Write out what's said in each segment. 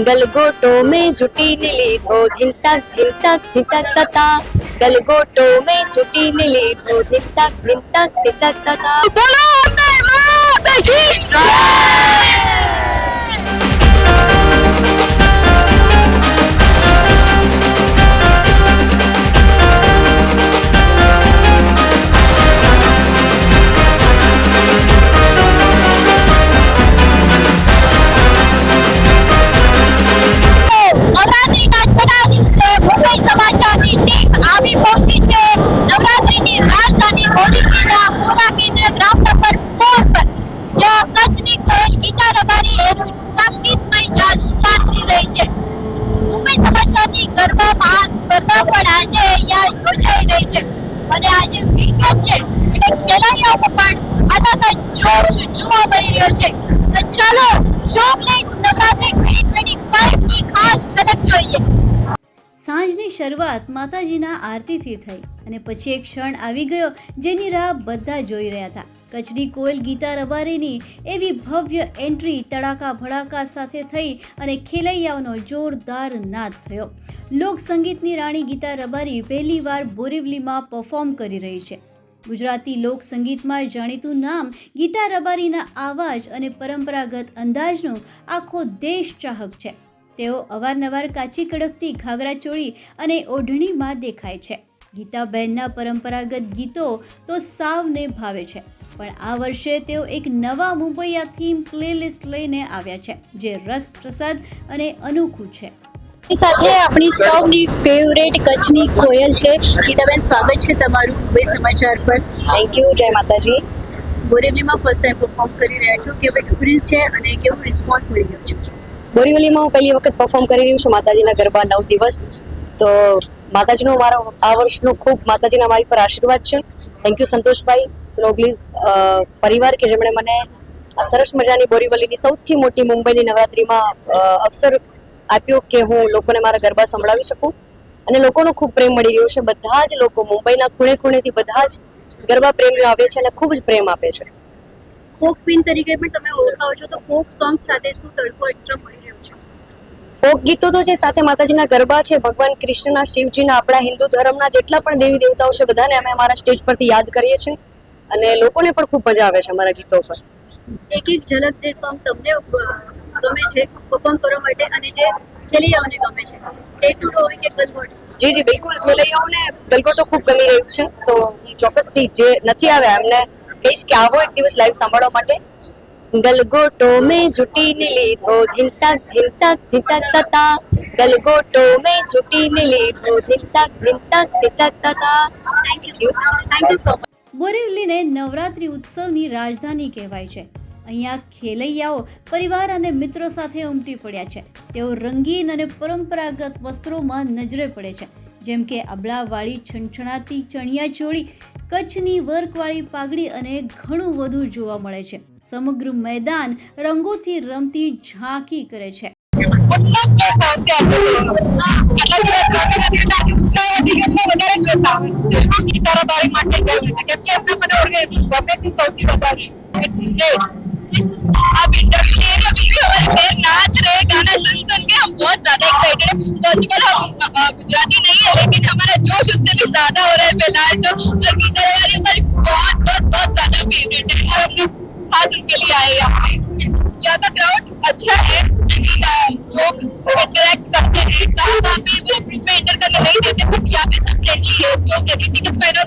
ગલગોટો મેં જુટીને લીધો ધીંતક ધીંતક ધીંતક તતા ગલગોટો મેં જુટીને લીધો ધીંતક ધીંતક ધીંતક તતા બોલો અંબે અને આજે વીકેન્ડ છે. એટલે ખેલાડીઓ પણ અલગ જ જોશ જોવા મળી રહ્યો છે. તો ચાલો ચોકલેટ્સ નવરાત્રી 2025 ની ખાસ ઝલક જોઈએ. સાંજની શરૂઆત માતાજીના આરતીથી થઈ અને પછી એક ક્ષણ આવી ગયો જેની રાહ બધા જોઈ રહ્યા હતા. કચડી કોયલ ગીતા રબારીની એવી ભવ્ય એન્ટ્રી તડાકા ભડાકા સાથે થઈ અને ખેલૈયાઓનો જોરદાર નાદ થયો. લોક સંગીતની રાણી ગીતા રબારી પહેલીવાર બોરીવલીમાં પરફોર્મ કરી રહી છે. ગુજરાતી લોક સંગીતમાં જાણીતું નામ ગીતા રબારીના આવાજ અને પરંપરાગત અંદાજનો આખો દેશ ચાહક છે. તેઓ અવારનવાર કાચી કડકતી ઘાઘરા ચોળી અને ઓઢણીમાં દેખાય છે. ગીતાબહેનના પરંપરાગત ગીતો તો સાવને ભાવે છે. પણ આ વર્ષે તેઓ એક નવા મુંબઈયા થીમ પ્લેલિસ્ટ લઈને આવ્યા છે જે રસપ્રસાદ અને અનોખું છે. સાથે આપણી સૌની ફેવરેટ કચ્છની કોયલ છે. ગીતાબેન સ્વાગત છે તમારું મુંબઈ સમાચાર પર. થેન્ક યુ જય માતાજી. બોરીવલીમાં ફર્સ્ટ ટાઈમ પરફોર્મ કરી રહ્યા છો. કેવો એક્સપિરિયન્સ છે અને કેવો રિસ્પોન્સ મળી રહ્યો છે? બોરીવલીમાં હું પહેલી વખત પરફોર્મ કરી રહ્યું છું માતાજીના ગરબા નવ દિવસ. તો માતાજીનો મારો આ વર્ષનો ખૂબ માતાજીના મારી પર આશીર્વાદ છે. થેન્ક યુ સંતોષભાઈ, સ્નોગ્લીઝ પરિવાર કે જેમણે મને આ સરસ મજાની બોરીવલીની સૌથી મોટી મુંબઈની નવરાત્રીમાં અવસર આપ્યો કે હું લોકોને મારા ગરબા સંભળાવી શકું. અને લોકોનો ખૂબ પ્રેમ મળી રહ્યો છે. બધા જ લોકો મુંબઈના ખૂણે ખૂણેથી બધા જ ગરબા પ્રેમીઓ આવે છે અને ખૂબ જ પ્રેમ આપે છે. ફોક ક્વીન તરીકે પણ તમે ઓળખાવો છો તો ફોક સોંગ સાથે શું તડકો એક્સ્ટ્રા મળી ફોક ગીતો તો છે સાથે માતાજીના ગરબા છે ભગવાન કૃષ્ણના શિવજીના આપણા હિન્દુ ધર્મના જેટલા પણ દેવી દેવતાઓ છે બધાને અમે અમારા સ્ટેજ પરથી યાદ કરીએ છીએ. અને લોકોને પણ ખૂબ મજા આવે છે અમારા ગીતો પર એક એક ઝલક જે સોંગ તમને ગમે છે પરફોર્મ કરવા માટે અને જે ખેલૈયાઓને ગમે છે. ડે ટુ હોય કે ગલગોટ? જી જી બિલકુલ. ખેલૈયાઓને ગલગોટો ખૂબ ગમી રહ્યું છે. તો હું ચોક્કસથી જે નથી આવ્યા એમને કહીશ કે આવો એક દિવસ લાઈવ સાંભળવા માટે. ગલગોટો મેં જુટીને લીધો ધીંતાક ધીંતાક ધીંતાક તતા ગલગોટો મેં જુટીને લીધો ધીંતાક ધીંતાક ધીંતાક તતા thank you thank you so much બોરીવલીને Navratri ઉત્સવની રાજધાની કહેવાય છે. અહીંયા ખેલૈયાઓ પરિવાર અને મિત્રો સાથે ઉમટી પડ્યા છે. તેઓ રંગીન અને પરંપરાગત વસ્ત્રોમાં નજરે પડે છે. જેમ કે અબળાવાળી છણછણાતી ચણિયા ચોળી કચ્છની વર્કવાળી પાઘડી અને ઘણું વધુ જોવા મળે છે સમગ્ર મેદાન રંગોથી રમતી ઝાંખી કરે છે ઉન્નત જે સમસ્યા છે કેટલા દિવસ વાગે નથી એટલે આજે ઉત્સાહ વધી ગયો એટલે વધારે જોશ આવે છે આ ગીતારો બારી માટે જરૂરી છે કેમ કે એમને મને ઓળખે ગમે છે સૌથી વધારે એટલું છે आप इंटरव्यू ले रहे हो अभी और नाच रहे गाना सुन सुन के हम बहुत ज्यादा एक्साइटेड है फर्स्ट ऑफ ऑल हम अ, गुजराती नहीं ज़्यादा हो रहा है फ़िलहाल तो। और गीता हमारी बहुत बहुत बहुत ज़्यादा फेवरेट है। और लोग खास उनके लिए आए यहाँ पे। यहाँ का क्राउड अच्छा है लोग इंटरेक्ट करते हैं। कहाँ कहाँ पे वो ग्रुप में एंटर करने नहीं देते बट यहाँ पे सब फ्रेंडली है।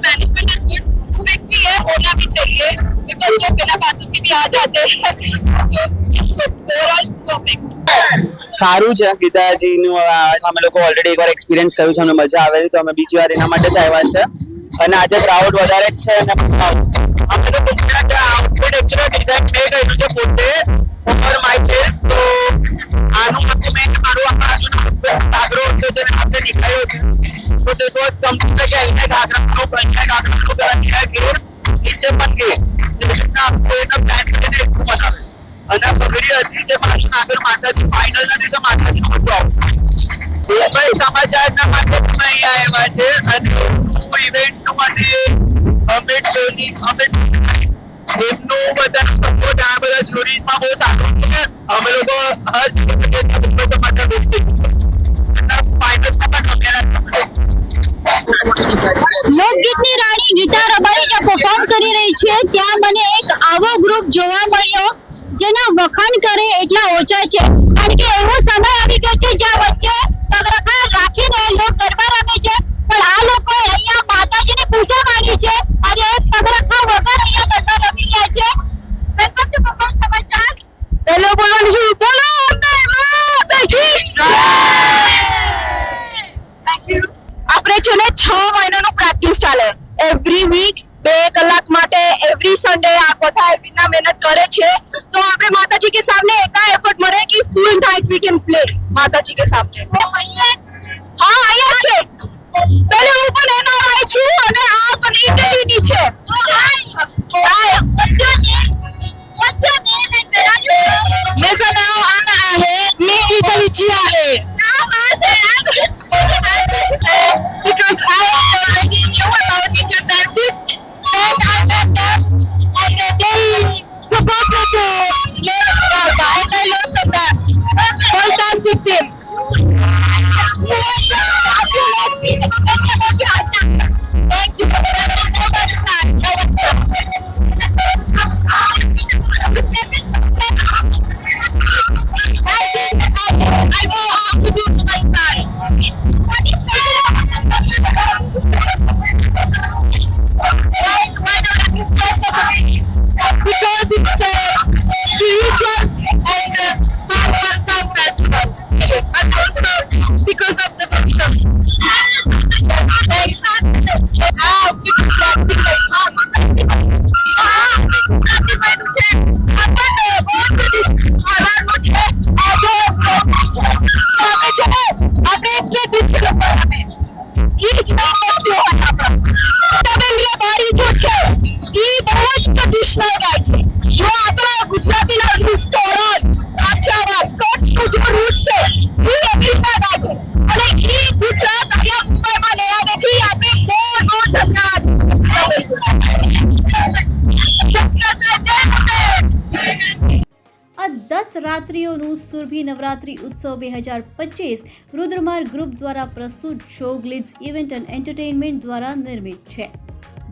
मैनेजमेंट इज़ गुड स्ट्रिक्ट भी है, होना भी चाहिए। बिकॉज़ लोग बिना के भी आ जाते हैं। So it's good overall perfect સારું છે ગીતાજીનું અમે લોકો ઓલરેડી એકવાર એક્સપિરિયન્સ કર્યું છે, અમને મજા આવેલી, તો અમે બીજી વાર એના માટે જ આવ્યા છે. અને આજે ક્રાઉડ વધારે જ છે અને અને હતી તે લોકગીતની રાણી ગીતા રબારી જે પરફોર્મ કરી રહી છે, ત્યાં મને એક આવો ગ્રુપ જોવા મળ્યો. જેના વખાણ કરે એટલા ઓછા છે. કારણ કે એવો સમય આવી ગયો છે જ્યાં વચ્ચે પગરખા રાખીને લોકો ગરબા રમે છે. પણ આ લોકો અહીંયા માતાજીની પૂજા માંગી છે. અને પગરખા વગર અહીંયા ગરબા રમી રહ્યા છે. વેલકમ ટુ પપ્પા સમાચાર પહેલો બોલવાનું છું બોલો આપણે છે ને છ મહિનાનું પ્રેક્ટિસ ચાલે. એવરી વીક બે કલાક માટે એવરી સન્ડે આ બધા એવી રીતના મહેનત કરે છે. તો આપણે માતાજી કે સામે એટલા એફર્ટ મળે કે full night we can play Mataji કે સામે હા, અહીંયા છે. પેલે હું પણ એનઆરઆઈ છું અને આ પણ ઈટલીની છે. દસ રાત્રિઓનું સુરભી નવરાત્રિ ઉત્સવ બે હજાર પચીસ રુદ્રમાર્ગ ગ્રુપ દ્વારા પ્રસ્તુત શો ગ્લિડ્સ ઇવેન્ટ એન્ડ એન્ટરટેઇનમેન્ટ દ્વારા નિર્મિત છે.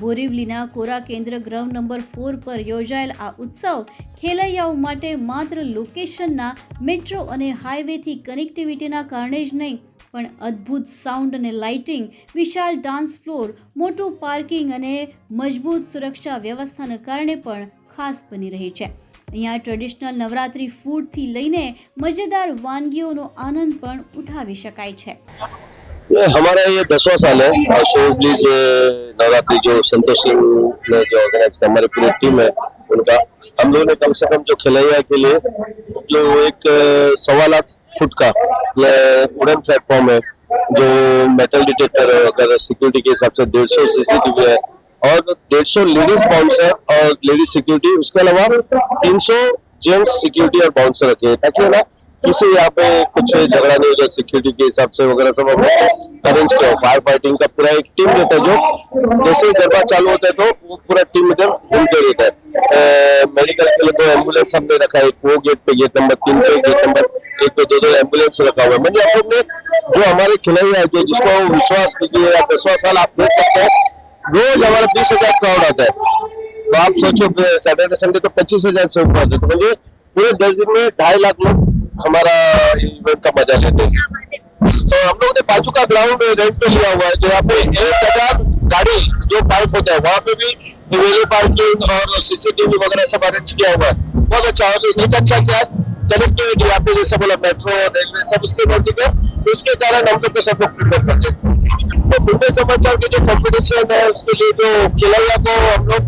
બોરીવલીના કોરા કેન્દ્ર ગ્રાઉન્ડ નંબર ફોર પર યોજાયેલ આ ઉત્સવ ખેલૈયાઓ માટે માત્ર લોકેશનના મેટ્રો અને હાઈવેથી કનેક્ટિવિટીના કારણે જ નહીં, પણ અદ્ભુત સાઉન્ડ અને લાઇટિંગ, વિશાળ ડાન્સ ફ્લોર, મોટું પાર્કિંગ અને મજબૂત સુરક્ષા વ્યવસ્થાને કારણે પણ ખાસ બની રહી છે. અહીંયા ટ્રેડિશનલ નવરાત્રિ ફૂડથી લઈને મજેદાર વાનગીઓનો આનંદ પણ ઉઠાવી શકાય છે ये हमारा ये दसवां साल है और शो प्लीज नवरात्रि जो संतोष सिंह ने जो ऑर्गेनाइज किया हमारी पूरी टीम है उनका हम लोगों ने कम से कम जो खिलैया के लिए जो एक अ, सवा लाख फुट का वुडन प्लेटफॉर्म है जो मेटल डिटेक्टर है अगर सिक्योरिटी के हिसाब से डेढ़ सौ सीसीटीवी है और डेढ़ सौ लेडीज़ बाउंसर और लेडीज़ सिक्योरिटी उसके अलावा तीन सौ जेंट्स सिक्योरिटी और बाउंसर रखे ताकि है ना, किसी यहाँ पे कुछ झगड़ा नहीं हो जाए सिक्योरिटी के हिसाब से वगैरह सब अरेंज किया फायर फाइटिंग का पूरा एक टीम रहता है जो, जैसे गरबा चालू होता है तो वो पूरा टीम इधर घूमते रहता है। मेडिकल के लिए तो एंबुलेंस हमने रखा है वो गेट पे गेट नंबर तीन पे गेट नंबर एक पे दो दो एंबुलेंस रखा हुआ है। मतलब हम लोग जो हमारे खिलाड़ी है, जो जिसको विश्वास कीजिए या दसवां साल आप देख सकते हैं रोज हमारा बीस हजार क्राउड आता है तो आप सोचो सैटरडे संडे तो पच्चीस हजार से ऊपर आते तो मुझे पूरे दस दिन में ढाई लाख लोग हमारा इवेंट का मजा लेते हैं तो हम लोग ने बाजू का ग्राउंड रेंट पे लिया हुआ है जो यहाँ पे एक हजार गाड़ी जो पार्क होता है वहाँ पे भी वेले पार्किंग और सीसीटीवी वगैरह सब अरेंज किया हुआ है बहुत अच्छा और एक अच्छा क्या है कनेक्टिविटी आपने जैसे बोला मेट्रो रेलवे सब उसके नजदीक है तो उसके कारण हम लोग को सब लोग प्रिपेयर करते हैं तो मुंबई समाचार के जो कंपटीशन है उसके लिए जो खिलौया को हम लोग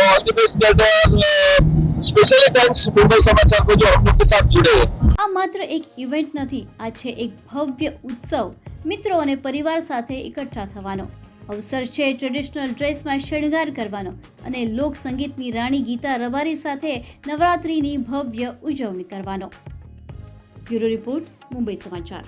ऑल द बेस्ट कहते हैं स्पेशली थैंक्स मुंबई समाचार को जो हम लोग के साथ जुड़े हैं આ માત્ર એક ઇવેન્ટ નથી આ છે એક ભવ્ય ઉત્સવ મિત્રો અને પરિવાર સાથે એકઠા થવાનો અવસર છે ટ્રેડિશનલ ડ્રેસમાં શણગાર કરવાનો અને લોક સંગીતની રાણી ગીતા રબારી સાથે નવરાત્રિની ભવ્ય ઉજવણી કરવાનો બ્યુરો રિપોર્ટ મુંબઈ સમાચાર